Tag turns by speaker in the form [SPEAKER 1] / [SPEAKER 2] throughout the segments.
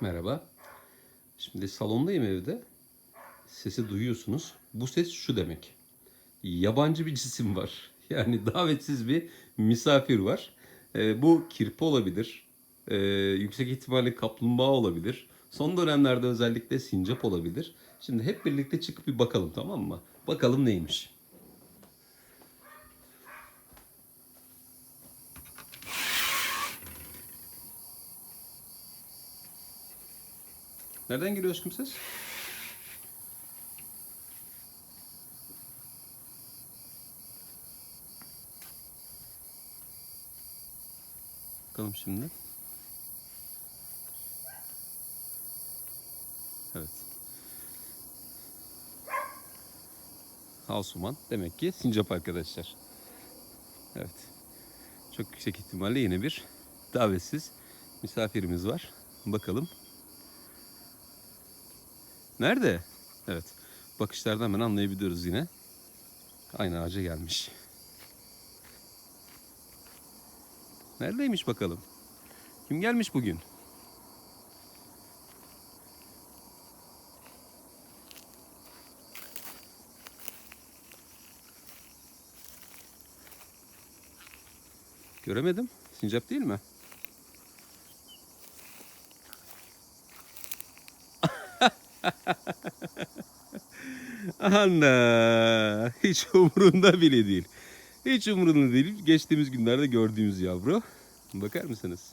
[SPEAKER 1] Merhaba. Şimdi salondayım evde. Sesi duyuyorsunuz. Bu ses şu demek. Yabancı bir cisim var. Yani davetsiz bir misafir var. Ee, bu kirpi olabilir. Ee, yüksek ihtimalle kaplumbağa olabilir. Son dönemlerde özellikle sincap olabilir. Şimdi hep birlikte çıkıp bir bakalım tamam mı? Bakalım neymiş. Nereden geliyor aşkım ses? Bakalım şimdi. Evet. Asuman demek ki sincap arkadaşlar. Evet. Çok yüksek ihtimalle yine bir davetsiz misafirimiz var. Bakalım Nerede? Evet. Bakışlardan hemen anlayabiliyoruz yine. Aynı ağaca gelmiş. Neredeymiş bakalım? Kim gelmiş bugün? Göremedim. Sincap değil mi? Anna. Hiç umurunda bile değil. Hiç umurunda değil. Geçtiğimiz günlerde gördüğümüz yavru. Bakar mısınız?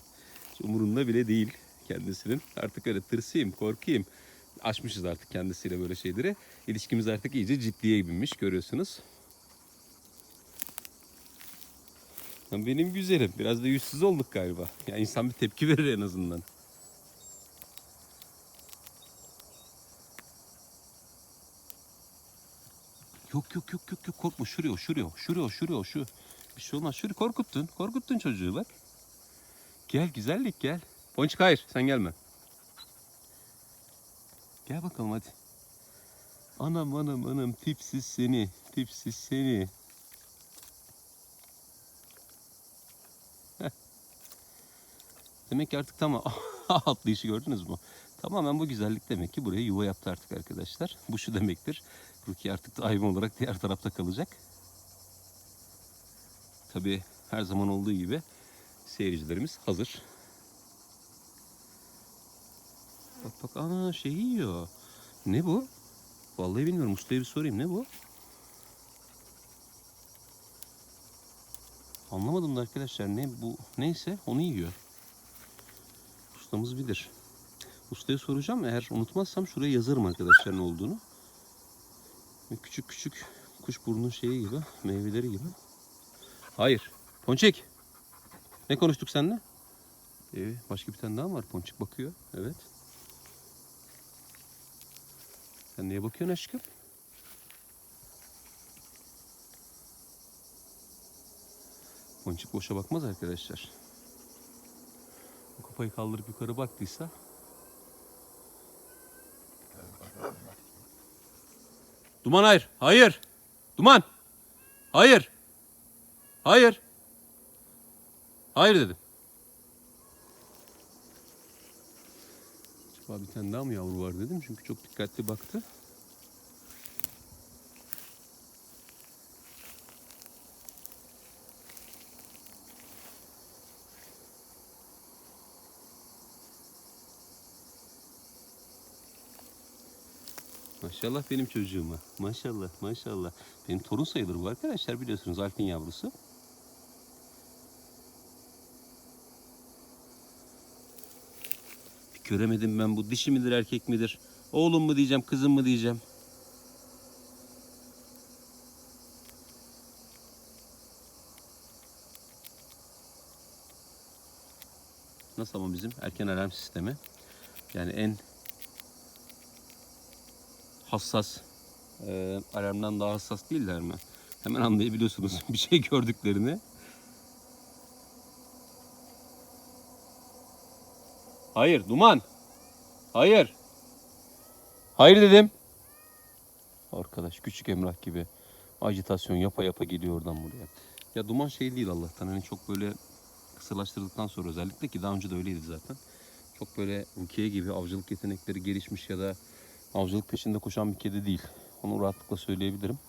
[SPEAKER 1] Hiç umurunda bile değil kendisinin. Artık öyle tırsayım, korkayım. Aşmışız artık kendisiyle böyle şeyleri. İlişkimiz artık iyice ciddiye binmiş görüyorsunuz. Benim güzelim. Biraz da yüzsüz olduk galiba. Ya insan bir tepki verir en azından. Yok yok yok yok yok korkma şuraya şuraya şuraya şuraya şu. Bir şey olmaz şuraya korkuttun. Korkuttun çocuğu bak. Gel güzellik gel. Ponçik hayır sen gelme. Gel bakalım hadi. Anam anam anam tipsiz seni. Tipsiz seni. Demek ki artık tamam. Atlayışı gördünüz mü? Tamamen bu güzellik demek ki buraya yuva yaptı artık arkadaşlar. Bu şu demektir. Ruki artık daim olarak diğer tarafta kalacak. Tabi her zaman olduğu gibi seyircilerimiz hazır. Bak bak ana şey yiyor. Ne bu? Vallahi bilmiyorum. Ustaya bir sorayım. Ne bu? Anlamadım da arkadaşlar ne bu neyse onu yiyor. Ustamız bilir. Ustaya soracağım. Eğer unutmazsam şuraya yazarım arkadaşlar ne olduğunu. Küçük küçük kuş burnu şeyi gibi, meyveleri gibi. Hayır. Ponçik. Ne konuştuk seninle? Ee, başka bir tane daha mı var? Ponçik bakıyor. Evet. Sen neye bakıyorsun aşkım? Ponçik boşa bakmaz arkadaşlar. Bu kafayı kaldırıp yukarı baktıysa Duman hayır. Hayır. Duman. Hayır. Hayır. Hayır dedim. Acaba bir tane daha mı yavru var dedim. Çünkü çok dikkatli baktı. Maşallah benim çocuğuma. Maşallah maşallah. Benim torun sayılır bu arkadaşlar biliyorsunuz Alp'in yavrusu. Göremedim ben bu dişi midir erkek midir? Oğlum mu diyeceğim kızım mı diyeceğim. Nasıl ama bizim erken alarm sistemi? Yani en hassas e, alarmdan daha hassas değiller mi? Hemen anlayabiliyorsunuz bir şey gördüklerini. Hayır, duman. Hayır. Hayır dedim. Arkadaş küçük Emrah gibi ajitasyon yapa yapa geliyor oradan buraya. Ya duman şey değil Allah'tan hani çok böyle kısırlaştırdıktan sonra özellikle ki daha önce de öyleydi zaten. çok böyle Rukiye gibi avcılık yetenekleri gelişmiş ya da avcılık peşinde koşan bir kedi değil. Onu rahatlıkla söyleyebilirim.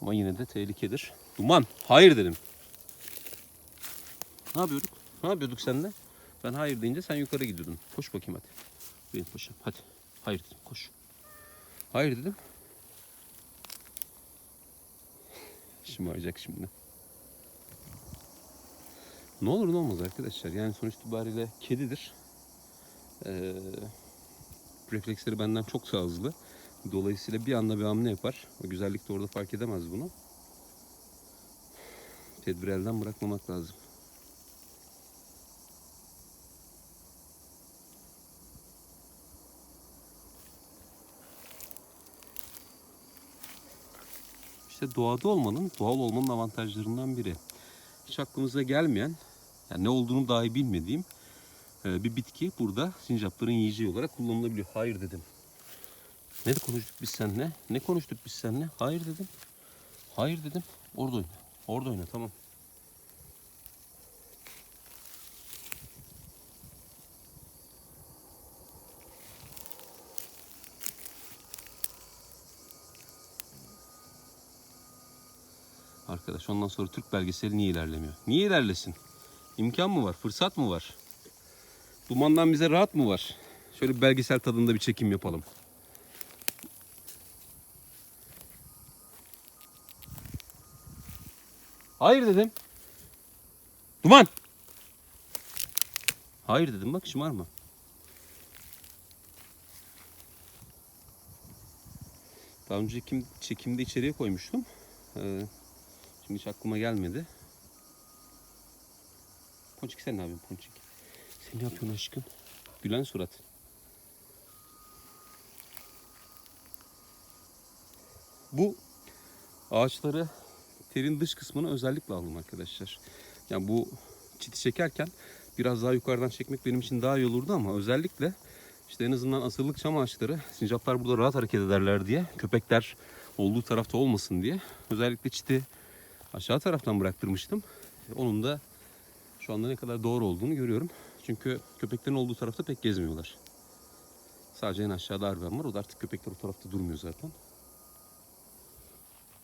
[SPEAKER 1] Ama yine de tehlikedir. Duman, hayır dedim. Ne yapıyorduk? Ne yapıyorduk seninle? Ben hayır deyince sen yukarı gidiyordun. Koş bakayım hadi. Benim paşam hadi. Hayır dedim koş. Hayır dedim. Şımaracak şimdi. Ne olur ne olmaz arkadaşlar. Yani sonuç itibariyle kedidir. Ee, refleksleri benden çok daha hızlı. Dolayısıyla bir anda bir hamle yapar. O güzellik de orada fark edemez bunu. Tedbir elden bırakmamak lazım. İşte doğada olmanın, doğal olmanın avantajlarından biri. Hiç aklımıza gelmeyen, yani ne olduğunu dahi bilmediğim bir bitki burada sincapların yiyeceği olarak kullanılabiliyor. Hayır dedim. Ne konuştuk biz seninle? Ne konuştuk biz seninle? Hayır dedim. Hayır dedim. Orada oyna. Orada oyna tamam. Arkadaş ondan sonra Türk belgeseli niye ilerlemiyor? Niye ilerlesin? İmkan mı var? Fırsat mı var? Dumandan bize rahat mı var? Şöyle belgesel tadında bir çekim yapalım. Hayır dedim. Duman. Hayır dedim bak şımarma. Daha önce çekim, çekimde içeriye koymuştum. Ee, şimdi hiç aklıma gelmedi. Ponçik sen ne yapıyorsun Ponçik? Ne yapıyorsun aşkım? Gülen surat. Bu ağaçları telin dış kısmını özellikle aldım arkadaşlar. Yani bu çiti çekerken biraz daha yukarıdan çekmek benim için daha iyi olurdu ama özellikle işte en azından asırlık çam ağaçları sincaplar burada rahat hareket ederler diye köpekler olduğu tarafta olmasın diye özellikle çiti aşağı taraftan bıraktırmıştım. Onun da şu anda ne kadar doğru olduğunu görüyorum. Çünkü köpeklerin olduğu tarafta pek gezmiyorlar. Sadece en aşağıda arben var. O da artık köpekler o tarafta durmuyor zaten.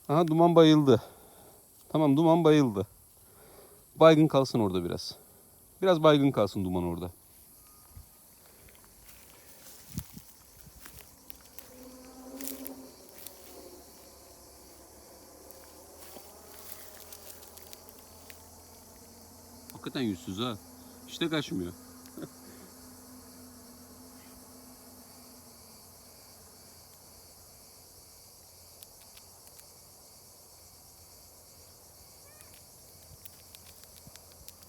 [SPEAKER 1] Aha duman bayıldı. Tamam duman bayıldı. Baygın kalsın orada biraz. Biraz baygın kalsın duman orada. Hakikaten yüzsüz ha. İşte kaçmıyor.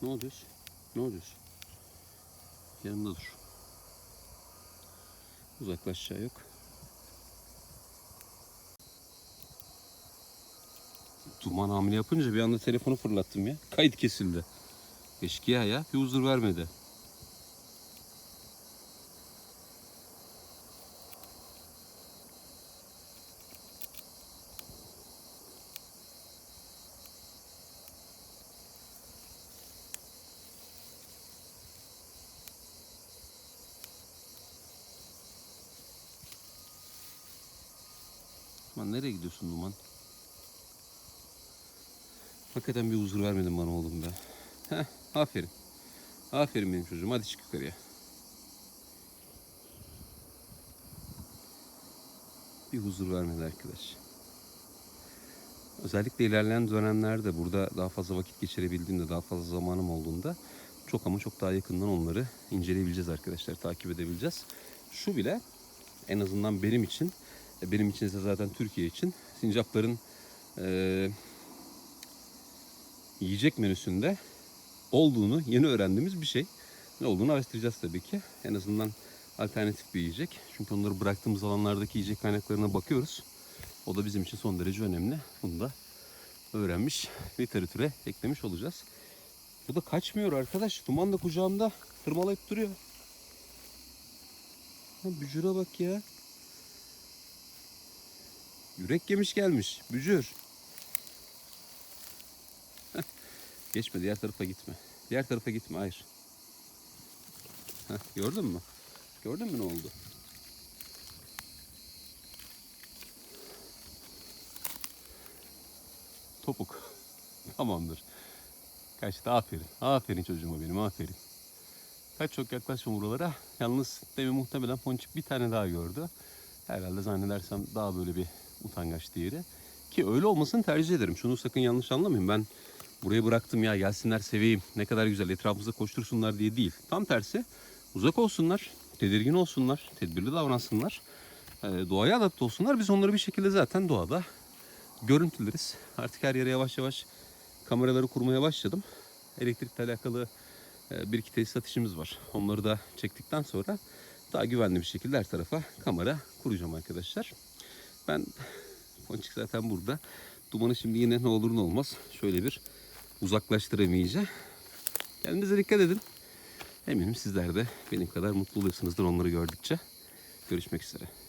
[SPEAKER 1] ne oluyorsun? Ne oluyorsun? Yanımda dur. Uzaklaşacağı yok. Duman hamile yapınca bir anda telefonu fırlattım ya. Kayıt kesildi. Eşkıya ya. Bir huzur vermedi. Duman nereye gidiyorsun Duman? Hakikaten bir huzur vermedin bana oğlum be. Heh, aferin. Aferin benim çocuğum. Hadi çık yukarıya. Bir huzur vermedi arkadaş. Özellikle ilerleyen dönemlerde burada daha fazla vakit geçirebildiğimde, daha fazla zamanım olduğunda çok ama çok daha yakından onları inceleyebileceğiz arkadaşlar, takip edebileceğiz. Şu bile en azından benim için, e, benim için ise zaten Türkiye için sincapların eee yiyecek menüsünde olduğunu yeni öğrendiğimiz bir şey. Ne olduğunu araştıracağız tabii ki. En azından alternatif bir yiyecek. Çünkü onları bıraktığımız alanlardaki yiyecek kaynaklarına bakıyoruz. O da bizim için son derece önemli. Bunu da öğrenmiş, literatüre eklemiş olacağız. Bu da kaçmıyor arkadaş. Duman da kucağımda tırmalayıp duruyor. Ha, bücüre bak ya. Yürek yemiş gelmiş. Bücür. Geçme diğer tarafa gitme. Diğer tarafa gitme hayır. Heh, gördün mü? Gördün mü ne oldu? Topuk. Tamamdır. Kaçtı. Aferin. Aferin çocuğuma benim. Aferin. Kaç çok yaklaşma buralara. Yalnız demin muhtemelen ponçik bir tane daha gördü. Herhalde zannedersem daha böyle bir utangaç diğeri. Ki öyle olmasını tercih ederim. Şunu sakın yanlış anlamayın. Ben buraya bıraktım ya gelsinler seveyim. Ne kadar güzel etrafımızda koştursunlar diye değil. Tam tersi uzak olsunlar. Tedirgin olsunlar. Tedbirli davransınlar. Ee, doğaya adapte olsunlar. Biz onları bir şekilde zaten doğada görüntüleriz. Artık her yere yavaş yavaş kameraları kurmaya başladım. Elektrikle alakalı e, bir iki tesisat işimiz var. Onları da çektikten sonra daha güvenli bir şekilde her tarafa kamera kuracağım arkadaşlar. Ben Ponçik zaten burada. Dumanı şimdi yine ne olur ne olmaz şöyle bir uzaklaştıramayacağım. Kendinize dikkat edin. Eminim sizler de benim kadar mutlu oluyorsunuzdur onları gördükçe. Görüşmek üzere.